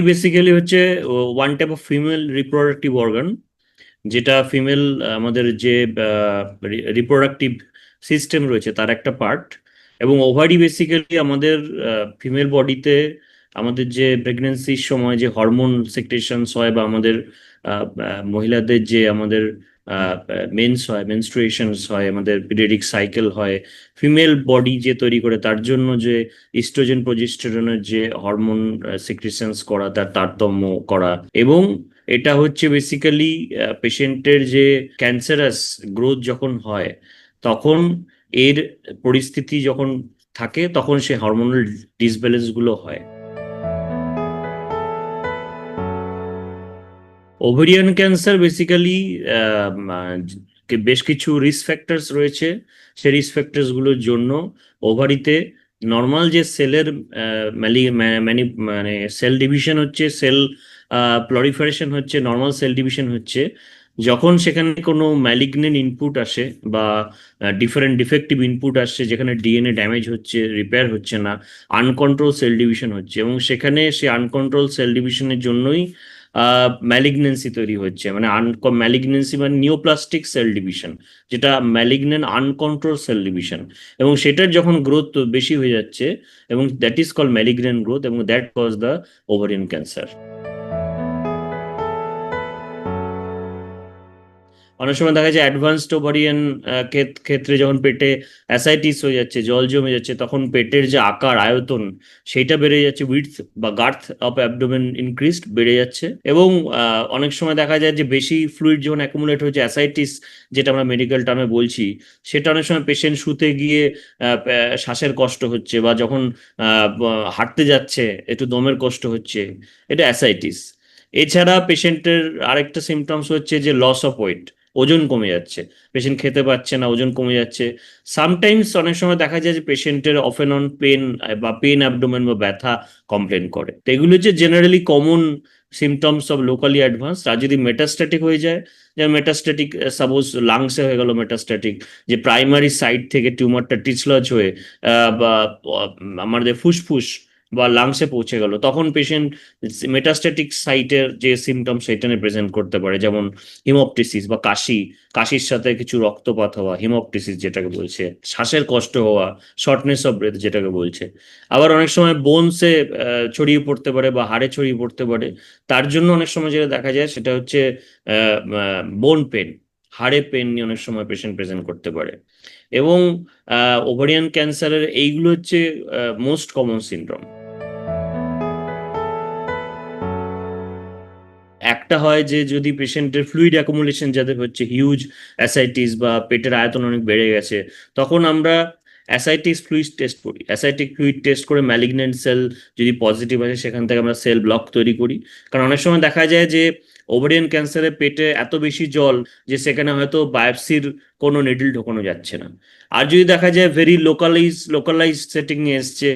Basically হচ্ছে one type of female reproductive organ যেটা female আমাদের যে রিপ্রোডাক্টিভ সিস্টেম রয়েছে, তার একটা পার্ট এবং ওভারি বেসিক্যালি আমাদের ফিমেল বডিতে আমাদের যে প্রেগনেন্সির সময় যে হরমোন সেক্রেশনস হয় বা আমাদের মহিলাদের যে আমাদের মেন্স হয় মেনস্ট্রুয়েশনস হয়, আমাদের পিরিয়ডিক সাইকেল হয়। ফিমেল বডি যে তৈরি করে, তার জন্য যে ইস্ট্রোজেন প্রজেস্টেরনের যে হরমোন সিক্রেশনস করা, তার তারতম্য করা। এবং এটা হচ্ছে বেসিক্যালি পেশেন্টের যে ক্যান্সারাস গ্রোথ যখন হয়, তখন এর পরিস্থিতি যখন থাকে, তখন সে হরমোনাল ডিসব্যালেন্সগুলো হয়। ওভেরিয়ান ক্যান্সার বেসিক্যালি বেশ কিছু রিস্ক ফ্যাক্টরস রয়েছে। সেই রিস্ক ফ্যাক্টরসগুলোর জন্য ওভারিতে নর্মাল যে সেলের মানে সেল ডিভিশন হচ্ছে সেল প্লরিফারেশন হচ্ছে নর্মাল সেল ডিভিশন হচ্ছে। যখন সেখানে কোনো ম্যালিগনেন্ট ইনপুট আসে বা ডিফারেন্ট ডিফেক্টিভ ইনপুট আসছে, যেখানে ডিএনএ ড্যামেজ হচ্ছে রিপেয়ার হচ্ছে না আনকন্ট্রোল সেল ডিভিশন হচ্ছে। এবং সেখানে সে আনকন্ট্রোল সেল ডিভিশনের জন্যই ম্যালিগনেন্সি তৈরি হচ্ছে মানে ম্যালিগনেন্সি মানে নিওপ্লাস্টিক সেল ডিভিশন যেটা ম্যালিগনেন্ট আনকন্ট্রোল সেল ডিভিশন এবং সেটার যখন গ্রোথ বেশি হয়ে যাচ্ছে, এবং that is call malignant growth এবং that cause the ovarian cancer অনেক সময় দেখা যায় অ্যাডভান্সড ওভারিয়ান ক্ষেত্রে যখন পেটে অ্যাসাইটিস হয়ে যাচ্ছে, জল জমে যাচ্ছে, তখন পেটের যে আকার, আয়তন, সেইটা বেড়ে যাচ্ছে উইথ বা গার্থ অফ অ্যাবডোমেন ইনক্রিজড বেড়ে যাচ্ছে। এবং অনেক সময় দেখা যায় যে বেশি ফ্লুইড যখন অ্যাকুমুলেট হয়েছে অ্যাসাইটিস যেটা আমরা মেডিকেল টার্মে বলছি, সেটা অনেক সময় পেশেন্ট শুতে গিয়ে শ্বাসের কষ্ট হচ্ছে বা যখন হাঁটতে যাচ্ছে, একটু দমের কষ্ট হচ্ছে, এটা অ্যাসাইটিস এছাড়া পেশেন্টের আরেকটা সিমটমস হচ্ছে যে লস অফ ওয়েট ওজন কমে যাচ্ছে পেশেন্ট খেতে পারছে না, ওজন কমে যাচ্ছে। সামটাইমস অনেক সময় দেখা যায় যে পেশেন্টের অফ এন অন পেন বা পেন অ্যাবডোমেন বা ব্যথা কমপ্লেন করে। তো এগুলো হচ্ছে generally common symptoms of locally advance আর যদি মেটাস্ট্যাটিক হয়ে যায়, যেমন মেটাস্ট্যাটিক সাপোজ লাংসে হয়ে গেল মেটাস্ট্যাটিক যে প্রাইমারি সাইড থেকে টিউমারটা টিচলজ হয়ে বা আমাদের ফুসফুস বা লাংসে পৌঁছে গেল, তখন পেশেন্ট মেটাস্ট্যাটিক সাইটের যে সিমটম সেটা নিয়ে প্রেজেন্ট করতে পারে, যেমন হিমোপটিসিস বা কাশি, কাশির সাথে কিছু রক্তপাত হওয়া হিমোপটিসিস যেটাকে বলছে, শ্বাসের কষ্ট হওয়া শর্টনেস অফ ব্রেথ যেটাকে বলছে। আবার অনেক সময় বোনসে ছড়িয়ে পড়তে পারে বা হাড়ে ছড়িয়ে পড়তে পারে, তার জন্য অনেক সময় যেটা দেখা যায় সেটা হচ্ছে বোন পেন হাড়ে পেন নিয়ে অনেক সময় পেশেন্ট প্রেজেন্ট করতে পারে। এবং ওভারিয়ান ক্যান্সারের এইগুলো হচ্ছে মোস্ট কমন সিনড্রোম একটা হয় যে যদি পেশেন্টের ফ্লুইড অ্যাকুমুলেশন যাদের হচ্ছে হিউজ অ্যাসাইটিস বা পেটের আয়তন অনেক বেড়ে গেছে, তখন আমরা অ্যাসাইটিস ফ্লুইড টেস্ট করি। অ্যাসাইটিক ফ্লুইড টেস্ট করে ম্যালিগনেন্ট সেল যদি পজিটিভ আসে, সেখান থেকে আমরা সেল ব্লক তৈরি করি। কারণ অনেক সময় দেখা যায় যে ওভারিয়ান ক্যান্সারে পেটে এত বেশি জল যে সেখানে হয়তো বায়োপসির কোনো নিডল ঢোকানো যাচ্ছে না। আর যদি দেখা যায় ভেরি লোকালাইজ লোকালাইজ সেটিং এ এসছে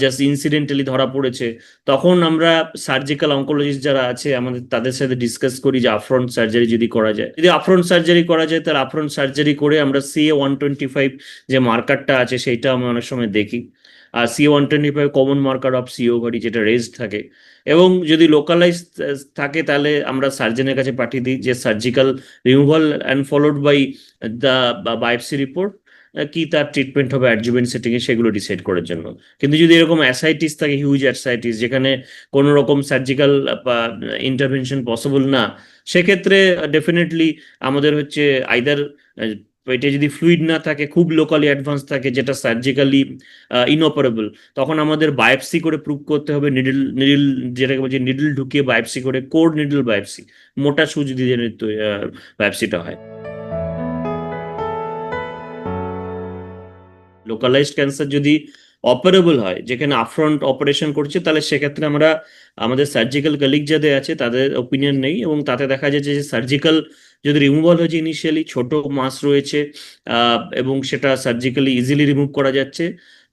জাস্ট ইনসিডেন্টালি ধরা পড়েছে, তখন আমরা সার্জিক্যাল অঙ্কোলজিস্ট যারা আছে, আমাদের তাদের সাথে ডিসকাস করি যে আফ্রন্ট সার্জারি যদি করা যায়। যদি আফ্রন্ট সার্জারি করা যায়, তাহলে আফ্রন্ট সার্জারি করে আমরা সিএ ওয়ান টোয়েন্টি ফাইভ যে মার্কারটা আছে, সেইটা আমরা অনেক সময় দেখি। আর CA one twenty five common marker of CO ঘড়ি যেটা রেজড থাকে। এবং যদি লোকালাইজ থাকে তাহলে আমরা সার্জেনের কাছে পাঠিয়ে দিই যে surgical removal and followed by the biopsy report কি তার ট্রিটমেন্ট হবে অ্যাডজুভেন্ট সেটিংয়ে সেগুলো ডিসাইড করার জন্য। কিন্তু যদি এরকম অ্যাসাইটিস থাকে হিউজ অ্যাসাইটিস যেখানে কোনো রকম সার্জিক্যাল ইন্টারভেনশন পসিবল না, সেক্ষেত্রে ডেফিনেটলি আমাদের হচ্ছে আইদার পেটে যদি ফ্লুইড না থাকে, খুব লোকালি অ্যাডভান্স থাকে, যেটা সার্জিক্যালি ইনঅপারেবল তখন আমাদের বায়োপসি করে প্রুভ করতে হবে নিডল নিডল যেটাকে বলছি নিডল ঢুকিয়ে বায়োপসি করে কোড নিডল বায়োপসি মোটা সুচ দিয়ে বায়োপসিটা হয়। লোকালাইজড ক্যান্সার যদি অপারেবল হয়, যেখানে আফ্রন্ট অপারেশন করছে, তাহলে সেক্ষেত্রে আমরা, আমাদের সার্জিক্যাল কলিগ যাদের আছে, তাদের ওপিনিয়ন নেই এবং তাতে দেখা যাচ্ছে যে সার্জিক্যাল যদি রিমুভাল হয়েছে ইনিশিয়ালি ছোট মাস রয়েছে এবং সেটা সার্জিক্যালি ইজিলি রিমুভ করা যাচ্ছে।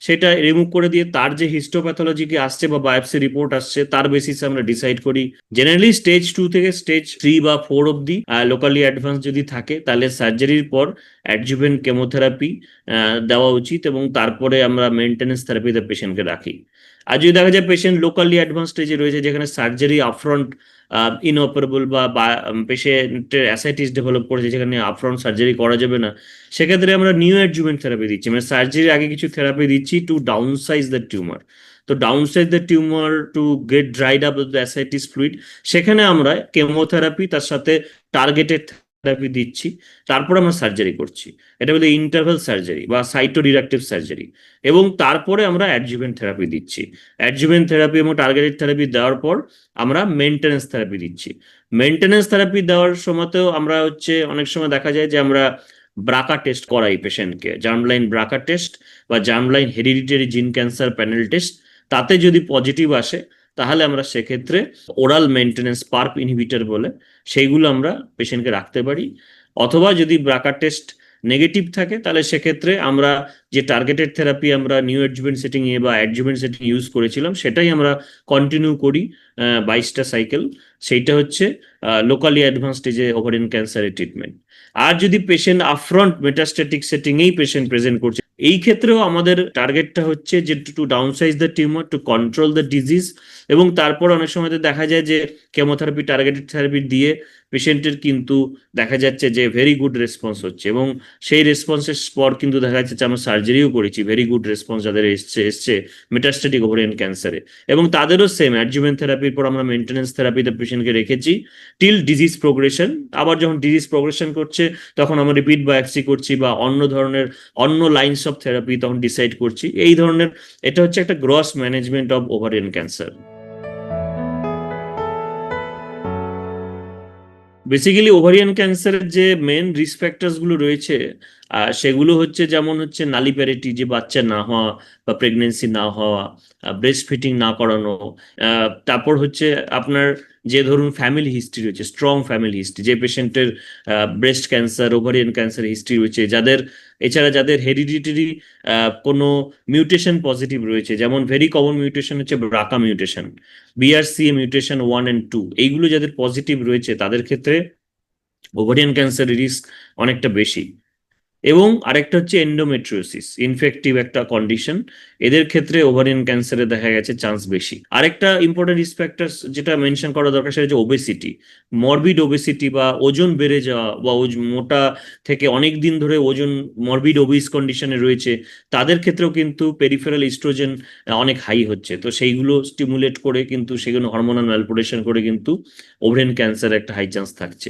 সেটা রিমুভ করে দিয়ে তার যে হিস্টোপ্যাথোলজি কি আসছে বা বায়োপসি রিপোর্ট আসছে, তার বেসিসে আমরা ডিসাইড করি। জেনারেলি স্টেজ টু থেকে স্টেজ থ্রি বা ফোর অব্দি লোকালি অ্যাডভান্স যদি থাকে, তাহলে সার্জারির পর অ্যাডজুভেন্ট কেমোথেরাপি দেওয়া উচিত এবং তারপরে আমরা মেনটেনেন্স থেরাপিতে পেশেন্টকে রাখি। আর যদি দেখা যায় পেশেন্ট লোকালি অ্যাডভান্স স্টেজে রয়েছে, যেখানে সার্জারি আপফ্রন্ট ইনঅপারেবল বা পেশেন্টের অ্যাসাইটিস ডেভেলপ করেছে, যেখানে আপফ্রন্ট সার্জারি করা যাবে না। সেক্ষেত্রে আমরা নিউ অ্যাডজুভেন্ট থেরাপি দিচ্ছি। মানে সার্জারির আগে কিছু থেরাপি দিচ্ছি to down size the tumour তো downsize the tumour to get dried up the ascites fluid সেখানে আমরা কেমোথেরাপি তার সাথে টার্গেটেড থেরাপি দিচ্ছি, তারপর আমরা সার্জারি করছি। এটা বলে ইন্টারভেল সার্জারি বা সাইটোডিডাকটিভ সার্জারি এবং তারপরে আমরা অ্যাডজুভেন্ট থেরাপি দিচ্ছি। অ্যাডজুভেন্ট থেরাপি এবং টার্গেটেড থেরাপি দেওয়ার পর আমরা মেনটেন্যান্স থেরাপি দিচ্ছি। মেনটেন্যান্স থেরাপি দেওয়ার সময়তেও আমরা হচ্ছে অনেক সময় দেখা যায় যে আমরা ব্রাকা টেস্ট করাই পেশেন্টকে জার্মলাইন ব্রাকা টেস্ট বা germline hereditary gene cancer panel test তাতে যদি পজিটিভ আসে তাহলে আমরা সেক্ষেত্রে ওরাল মেনটেন্স পার্প ইনহিবিটার বলে সেইগুলো আমরা পেশেন্টকে রাখতে পারি। অথবা যদি ব্রাকা টেস্ট নেগেটিভ থাকে, তাহলে সেক্ষেত্রে আমরা যে টার্গেটেড থেরাপি আমরা নিউ অ্যাডজুভেন্ট এ বা অ্যাডজুভেন্ট সেটিং ইউজ করেছিলাম, সেটাই আমরা কন্টিনিউ করি বাইশটা সাইকেল সেইটা হচ্ছে লোকালি অ্যাডভান্স স্টেজে ওভারিয়ান ক্যান্সারের ট্রিটমেন্ট আর যদি পেশেন্ট আফ্রন্ট মেটাস্ট্যাটিক সেটিংয়েই পেশেন্ট প্রেজেন্ট করছে, এই ক্ষেত্রেও আমাদের টার্গেটটা হচ্ছে যে to down size the tumour to control the disease এবং তারপর অনেক সময় দেখা যায় যে কেমোথেরাপি টার্গেটেড থেরাপি দিয়ে পেশেন্টের কিন্তু দেখা যাচ্ছে যে ভেরি গুড রেসপন্স হচ্ছে, এবং সেই রেসপন্সের পর কিন্তু দেখা যাচ্ছে আমরা সার্জারিও করেছি ভেরি গুড রেসপন্স যাদের এসছে এসছে মেটাস্ট্যাটিক ওভারিয়ান ক্যান্সারে এবং তাদেরও সেম অ্যাডজুভেন্ট থেরাপির পর আমরা মেনটেন্যান্স থেরাপিতে পেশেন্টকে রেখেছি টিল ডিজিজ প্রোগ্রেশন আবার যখন ডিজিজ প্রোগ্রেশন করছে, তখন আমরা রিপিট বায়োপসি করছি বা অন্য ধরনের, অন্য লাইনস অফ থেরাপি তখন ডিসাইড করছি। এই ধরনের, এটা হচ্ছে একটা gross management of ovarian cancer basically ovarian ক্যান্সারের যে মেন রিস্ক ফ্যাক্টরসগুলো রয়েছে সেগুলো হচ্ছে যেমন হচ্ছে নালিপ্যারিটি যে বাচ্চা না হওয়া বা প্রেগনেন্সি না হওয়া ব্রেস্ট ফিটিং না করানো তারপর হচ্ছে আপনার যে ধরুন ফ্যামিলি হিস্ট্রি রয়েছে স্ট্রং ফ্যামিলি হিস্ট্রি যে পেশেন্টের breast cancer ovarian cancer history রয়েছে, যাদের, এছাড়া যাদের হেরিডিটারি কোনো মিউটেশন পজিটিভ রয়েছে, যেমন ভেরি কমন মিউটেশন হচ্ছে BRCA mutation BRCA mutation one and two এইগুলো যাদের পজিটিভ রয়েছে, তাদের ক্ষেত্রে ওভারিয়ান ক্যান্সারের রিস্ক অনেকটা বেশি। এবং আরেকটা হচ্ছে এন্ডোমেট্রিওসিস ইনফেক্টিভ একটা কন্ডিশন এদের ক্ষেত্রে ওভারিয়ান ক্যান্সারে দেখা গেছে চান্স বেশি। আরেকটা ইম্পর্টেন্ট রিস্ক ফ্যাক্টর যেটা মেনশন করা দরকার সেটা হচ্ছে ওবেসিটি মরবিড ওবেসিটি বা ওজন বেড়ে যাওয়া বা মোটা থেকে অনেক দিন ধরে ওজন মরবিড ওবিস কন্ডিশনে রয়েছে, তাদের ক্ষেত্রেও কিন্তু পেরিফেরাল ইস্ট্রোজেন অনেক হাই হচ্ছে। তো সেইগুলো স্টিমুলেট করে কিন্তু সেগুলো হরমোনাল ম্যালপোরেশন করে কিন্তু ওভারিয়ান ক্যান্সার একটা হাই চান্স থাকছে।